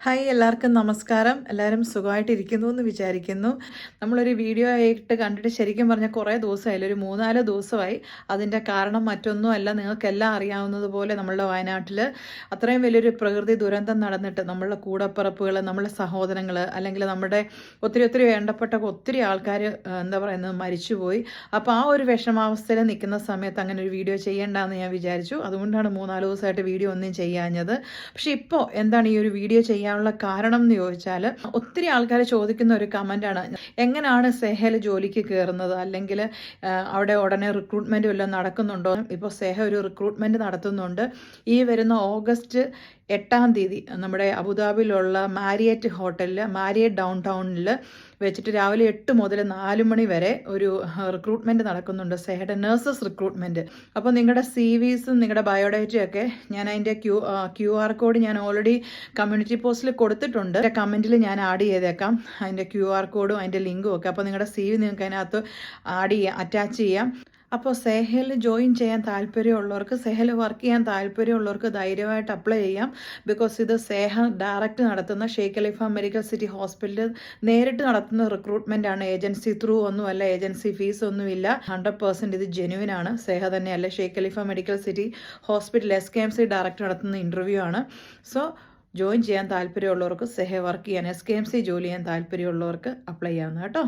Hi എല്ലാവർക്കും നമസ്കാരം. എല്ലാവരും സുഖമായിട്ടിരിക്കുന്നു എന്ന് വിചാരിക്കുന്നു. നമ്മളൊരു വീഡിയോ ആയിട്ട് കണ്ടിട്ട് ശരിക്കും പറഞ്ഞാൽ കുറേ ദിവസമായില്ല? ഒരു മൂന്നാൽ ദിവസമായി. അതിന്റെ കാരണം മറ്റൊന്നും അല്ല നിങ്ങൾക്കെല്ലാം അറിയാവുന്നതുപോലെ നമ്മളുടെ വയനാട്ടിൽ അത്രയും വലിയൊരു പ്രകൃതി ദുരന്തം നടന്നിട്ട് നമ്മളുടെ കൂടപ്പിറപ്പുകൾ നമ്മളുടെ സഹോദരങ്ങൾ അല്ലെങ്കിൽ നമ്മുടെ ഒത്തിരി ഒത്തിരി വേണ്ടപ്പെട്ട ഒത്തിരി ആൾക്കാർ എന്താ പറയുന്നത് മരിച്ചുപോയി. അപ്പോൾ ആ ഒരു വിഷമാവസ്ഥയിൽ നിൽക്കുന്ന സമയത്ത് അങ്ങനെ ഒരു വീഡിയോ ചെയ്യേണ്ടെന്ന് ഞാൻ വിചാരിച്ചു. അതുകൊണ്ടാണ് മൂന്നാൽ ദിവസമായിട്ട് വീഡിയോ ഒന്നും ചെയ്യാഞ്ഞത്. പക്ഷേ ഇപ്പോൾ എന്താണ് ഈ ഒരു വീഡിയോ ചെയ്യാനുള്ള കാരണം എന്ന് ചോദിച്ചാൽ ഒത്തിരി ആൾക്കാർ ചോദിക്കുന്ന ഒരു കമന്റാണ് എങ്ങനെയാണ് സെഹൽ ജോലിക്ക് കയറുന്നത് അല്ലെങ്കിൽ അവിടെ ഉടനെ റിക്രൂട്ട്മെന്റ് വല്ലതും നടക്കുന്നുണ്ടോ? ഇപ്പോൾ സെഹ ഒരു റിക്രൂട്ട്മെന്റ് നടത്തുന്നുണ്ട്. ഈ വരുന്ന ഓഗസ്റ്റ് എട്ടാം തീയതി നമ്മുടെ അബുദാബിയിലുള്ള മാരിയറ്റ് ഹോട്ടലിൽ മാരിയറ്റ് ഡൗൺ ടൗണിൽ വെച്ചിട്ട് രാവിലെ എട്ട് മുതൽ നാല് മണി വരെ ഒരു റിക്രൂട്ട്മെന്റ് നടക്കുന്നുണ്ട്. സെഹഡ് നേഴ്സസ് റിക്രൂട്ട്മെന്റ് അപ്പോൾ നിങ്ങളുടെ സി വിസും നിങ്ങളുടെ ബയോഡേറ്റയും ഒക്കെ ഞാൻ അതിന്റെ ക്യൂ ക്യു ആർ കോഡ് ഞാൻ ഓൾറെഡി കമ്മ്യൂണിറ്റി പോസ്റ്റിൽ കൊടുത്തിട്ടുണ്ട്. എന്റെ കമന്റിൽ ഞാൻ ആഡ് ചെയ്തേക്കാം. അതിന്റെ ക്യു ആർ കോഡും അതിന്റെ ലിങ്കും ഒക്കെ. അപ്പോൾ നിങ്ങളുടെ സി വി നിങ്ങൾക്ക് അതിനകത്ത് ആഡ് ചെയ്യാം അറ്റാച്ച് ചെയ്യാം. അപ്പോൾ സെഹൽ ജോയിൻ ചെയ്യാൻ താല്പര്യമുള്ളവർക്ക് സെഹൽ വർക്ക് ചെയ്യാൻ താല്പര്യമുള്ളവർക്ക് ധൈര്യമായിട്ട് അപ്ലൈ ചെയ്യാം. ബിക്കോസ് ഇത് സേഹ ഡയറക്റ്റ് നടത്തുന്ന ഷെയ്ഖ് ഖലീഫ മെഡിക്കൽ സിറ്റി ഹോസ്പിറ്റലിൽ നേരിട്ട് നടത്തുന്ന റിക്രൂട്ട്മെന്റ് ആണ്. ഏജൻസി ത്രൂ ഒന്നുമല്ല ഏജൻസി ഫീസ് ഒന്നുമില്ല ഹൺഡ്രഡ് പെർസെന്റ് ഇത് ജെനുവിൻ ആണ്. സേഹ തന്നെയല്ല Sheikh Khalifa medical city hospital S K M C direct നടത്തുന്ന ഇന്റർവ്യൂ ആണ്. സോ ജോയിൻ ചെയ്യാൻ താല്പര്യമുള്ളവർക്ക് സെഹ വർക്ക് ചെയ്യാൻ എസ് കെ എം സി ജോലി ചെയ്യാൻ താല്പര്യമുള്ളവർക്ക് അപ്ലൈ ചെയ്യാവുന്ന കേട്ടോ.